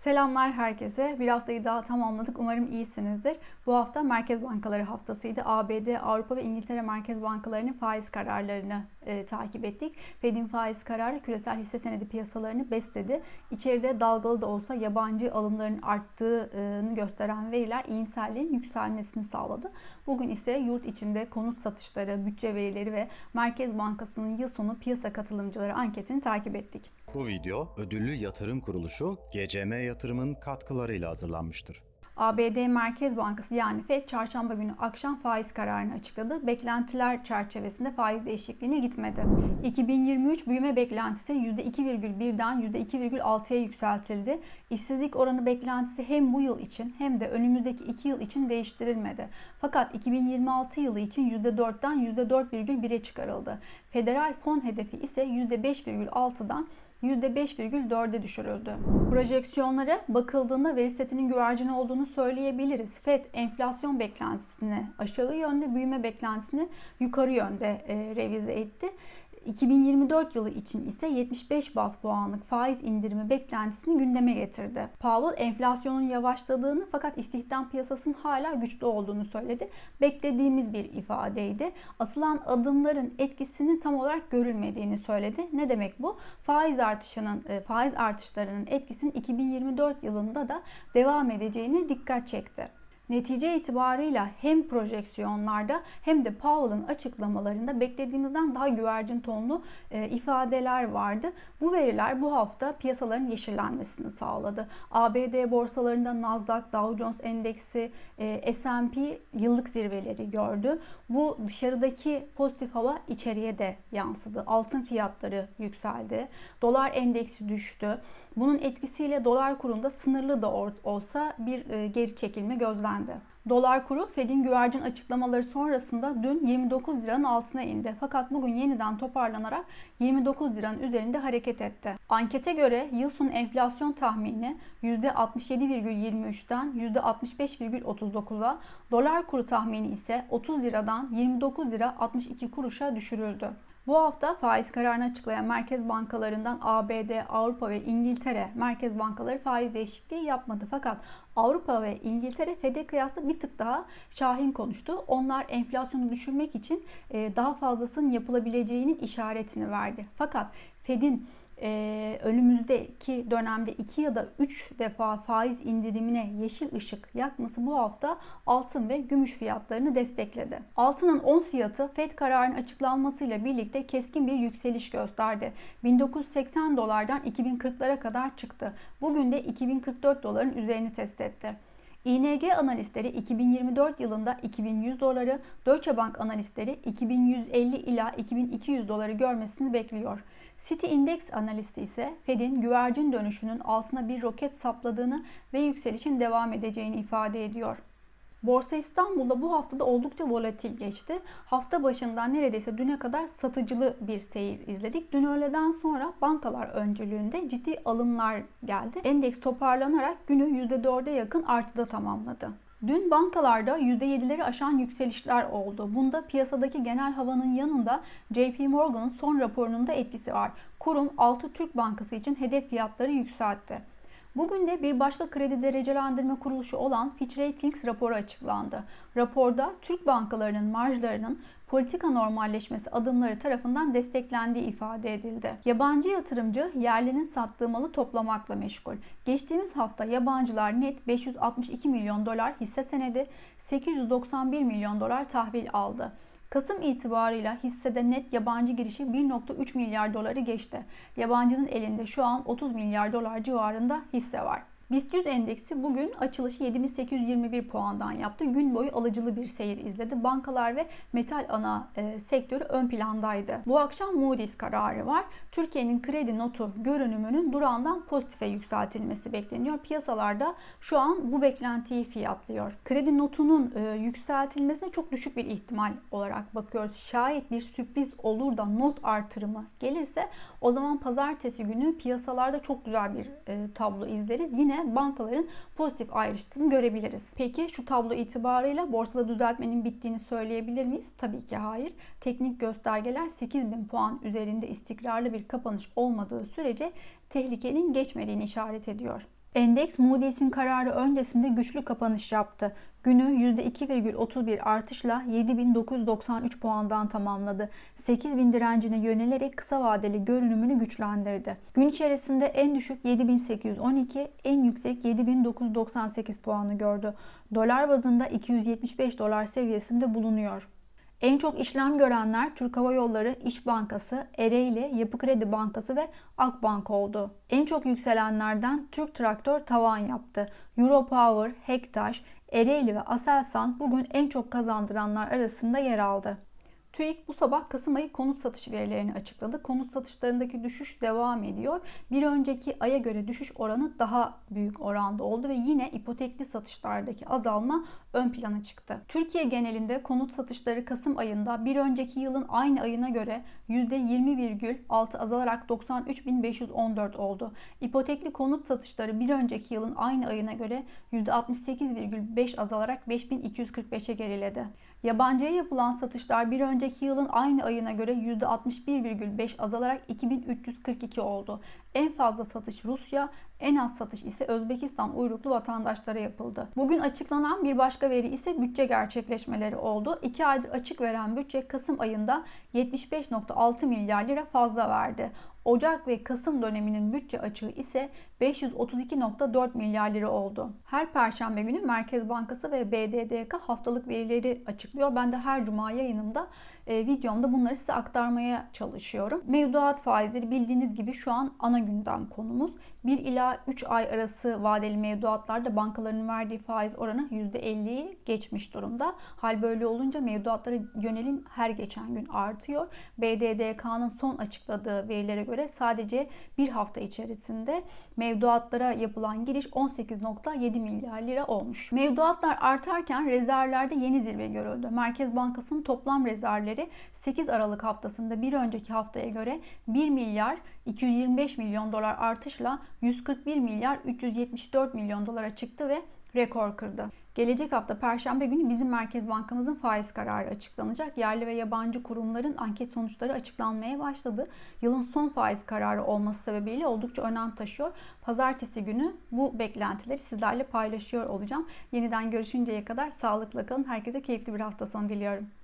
Selamlar herkese. Bir haftayı daha tamamladık. Umarım iyisinizdir. Bu hafta Merkez Bankaları haftasıydı. ABD, Avrupa ve İngiltere Merkez Bankalarının faiz kararlarını e, takip ettik. Fed'in faiz kararı küresel hisse senedi piyasalarını besledi. İçeride dalgalı da olsa yabancı alımların arttığını gösteren veriler iyimserliğin yükselmesini sağladı. Bugün ise yurt içinde konut satışları, bütçe verileri ve Merkez Bankası'nın yıl sonu piyasa katılımcıları anketini takip ettik. Bu video ödüllü yatırım kuruluşu GCM Yatırım'ın katkılarıyla hazırlanmıştır. ABD Merkez Bankası yani FED çarşamba günü akşam faiz kararını açıkladı. Beklentiler çerçevesinde faiz değişikliğine gitmedi. 2023 büyüme beklentisi %2,1'den %2,6'ya yükseltildi. İşsizlik oranı beklentisi hem bu yıl için hem de önümüzdeki 2 yıl için değiştirilmedi. Fakat 2026 yılı için %4'ten %4,1'e çıkarıldı. Federal fon hedefi ise %5,6'dan %5,4'e düşürüldü. Projeksiyonlara bakıldığında veri setinin güvercini olduğunu söyleyebiliriz. FED enflasyon beklentisini aşağı yönde, büyüme beklentisini yukarı yönde e, revize etti. 2024 yılı için ise 75 bas puanlık faiz indirimi beklentisini gündeme getirdi. Powell enflasyonun yavaşladığını fakat istihdam piyasasının hala güçlü olduğunu söyledi. Beklediğimiz bir ifadeydi. Asılan adımların etkisinin tam olarak görülmediğini söyledi. Ne demek bu? Faiz artışının e, faiz artışlarının etkisinin 2024 yılında da devam edeceğine dikkat çekti. Netice itibarıyla hem projeksiyonlarda hem de Powell'ın açıklamalarında beklediğimizden daha güvercin tonlu e, ifadeler vardı. Bu veriler bu hafta piyasaların yeşillenmesini sağladı. ABD borsalarında Nasdaq, Dow Jones Endeksi, e, S&P yıllık zirveleri gördü. Bu dışarıdaki pozitif hava içeriye de yansıdı. Altın fiyatları yükseldi. Dolar endeksi düştü. Bunun etkisiyle dolar kurunda sınırlı da olsa bir e, geri çekilme gözlendi. Dolar kuru Fed'in güvercin açıklamaları sonrasında dün 29 liranın altına indi. Fakat bugün yeniden toparlanarak 29 liranın üzerinde hareket etti. Ankete göre yıl sonu enflasyon tahmini %67,23'ten %65,39'a, dolar kuru tahmini ise 30 liradan 29 lira 62 kuruşa düşürüldü. Bu hafta faiz kararını açıklayan merkez bankalarından ABD, Avrupa ve İngiltere merkez bankaları faiz değişikliği yapmadı. Fakat Avrupa ve İngiltere FED'e kıyasla bir tık daha şahin konuştu. Onlar enflasyonu düşürmek için daha fazlasının yapılabileceğinin işaretini verdi. Fakat Fed'in e, önümüzdeki dönemde 2 ya da 3 defa faiz indirimine yeşil ışık yakması bu hafta altın ve gümüş fiyatlarını destekledi. Altının ons fiyatı FED kararının açıklanmasıyla birlikte keskin bir yükseliş gösterdi. 1980 dolardan 2040'lara kadar çıktı. Bugün de 2044 doların üzerini test etti. ING analistleri 2024 yılında 2100 doları, Deutsche Bank analistleri 2150 ila 2200 doları görmesini bekliyor. City Index analisti ise Fed'in güvercin dönüşünün altına bir roket sapladığını ve yükselişin devam edeceğini ifade ediyor. Borsa İstanbul'da bu haftada oldukça volatil geçti. Hafta başından neredeyse düne kadar satıcılı bir seyir izledik. Dün öğleden sonra bankalar öncülüğünde ciddi alımlar geldi. Endeks toparlanarak günü %4'e yakın artıda tamamladı. Dün bankalarda %7'leri aşan yükselişler oldu. Bunda piyasadaki genel havanın yanında JP Morgan'ın son raporunun da etkisi var. Kurum 6 Türk Bankası için hedef fiyatları yükseltti. Bugün de bir başka kredi derecelendirme kuruluşu olan Fitch Ratings raporu açıklandı. Raporda Türk bankalarının marjlarının politika normalleşmesi adımları tarafından desteklendiği ifade edildi. Yabancı yatırımcı yerlinin sattığı malı toplamakla meşgul. Geçtiğimiz hafta yabancılar net 562 milyon dolar hisse senedi, 891 milyon dolar tahvil aldı. Kasım itibarıyla hissede net yabancı girişi 1.3 milyar doları geçti. Yabancının elinde şu an 30 milyar dolar civarında hisse var. BIST 100 endeksi bugün açılışı 7821 puandan yaptı. Gün boyu alıcılı bir seyir izledi. Bankalar ve metal ana e, sektörü ön plandaydı. Bu akşam Moody's kararı var. Türkiye'nin kredi notu görünümünün durağından pozitife yükseltilmesi bekleniyor. Piyasalarda şu an bu beklentiyi fiyatlıyor. Kredi notunun e, yükseltilmesine çok düşük bir ihtimal olarak bakıyoruz. Şayet bir sürpriz olur da not artırımı gelirse o zaman pazartesi günü piyasalarda çok güzel bir e, tablo izleriz. Yine bankaların pozitif ayrıştığını görebiliriz. Peki şu tablo itibarıyla borsada düzeltmenin bittiğini söyleyebilir miyiz? Tabii ki hayır. Teknik göstergeler 8000 puan üzerinde istikrarlı bir kapanış olmadığı sürece tehlikenin geçmediğini işaret ediyor. Endeks Moody's'in kararı öncesinde güçlü kapanış yaptı. Günü %2,31 artışla 7993 puandan tamamladı. 8000 direncine yönelerek kısa vadeli görünümünü güçlendirdi. Gün içerisinde en düşük 7812, en yüksek 7998 puanı gördü. Dolar bazında 275 dolar seviyesinde bulunuyor. En çok işlem görenler Türk Hava Yolları, İş Bankası, Ereğli, Yapı Kredi Bankası ve Akbank oldu. En çok yükselenlerden Türk Traktör tavan yaptı. Europower, Hektaş, Ereğli ve Aselsan bugün en çok kazandıranlar arasında yer aldı. TÜİK bu sabah Kasım ayı konut satış verilerini açıkladı. Konut satışlarındaki düşüş devam ediyor. Bir önceki aya göre düşüş oranı daha büyük oranda oldu ve yine ipotekli satışlardaki azalma ön plana çıktı. Türkiye genelinde konut satışları Kasım ayında bir önceki yılın aynı ayına göre %20,6 azalarak 93.514 oldu. İpotekli konut satışları bir önceki yılın aynı ayına göre %68,5 azalarak 5245'e geriledi. Yabancıya yapılan satışlar bir önceki yılın aynı ayına göre %61,5 azalarak 2342 oldu. En fazla satış Rusya, en az satış ise Özbekistan uyruklu vatandaşlara yapıldı. Bugün açıklanan bir başka veri ise bütçe gerçekleşmeleri oldu. 2 aydır açık veren bütçe Kasım ayında 75.6 milyar lira fazla verdi. Ocak ve Kasım döneminin bütçe açığı ise 532.4 milyar lira oldu. Her perşembe günü Merkez Bankası ve BDDK haftalık verileri açıklıyor. Ben de her cuma yayınımda e, videomda bunları size aktarmaya çalışıyorum. Mevduat faizleri bildiğiniz gibi şu an ana gündem konumuz. 1 ila 3 ay arası vadeli mevduatlarda bankaların verdiği faiz oranı %50'yi geçmiş durumda. Hal böyle olunca mevduatlara yönelim her geçen gün artıyor. BDDK'nın son açıkladığı verilere göre sadece bir hafta içerisinde mevduatlara yapılan giriş 18.7 milyar lira olmuş. Mevduatlar artarken rezervlerde yeni zirve görüldü. Merkez Bankası'nın toplam rezervleri 8 Aralık haftasında bir önceki haftaya göre 1 milyar 225 milyon dolar artışla 141 milyar 374 milyon dolara çıktı ve rekor kırdı. Gelecek hafta Perşembe günü bizim Merkez Bankamızın faiz kararı açıklanacak. Yerli ve yabancı kurumların anket sonuçları açıklanmaya başladı. Yılın son faiz kararı olması sebebiyle oldukça önem taşıyor. Pazartesi günü bu beklentileri sizlerle paylaşıyor olacağım. Yeniden görüşünceye kadar sağlıkla kalın. Herkese keyifli bir hafta sonu diliyorum.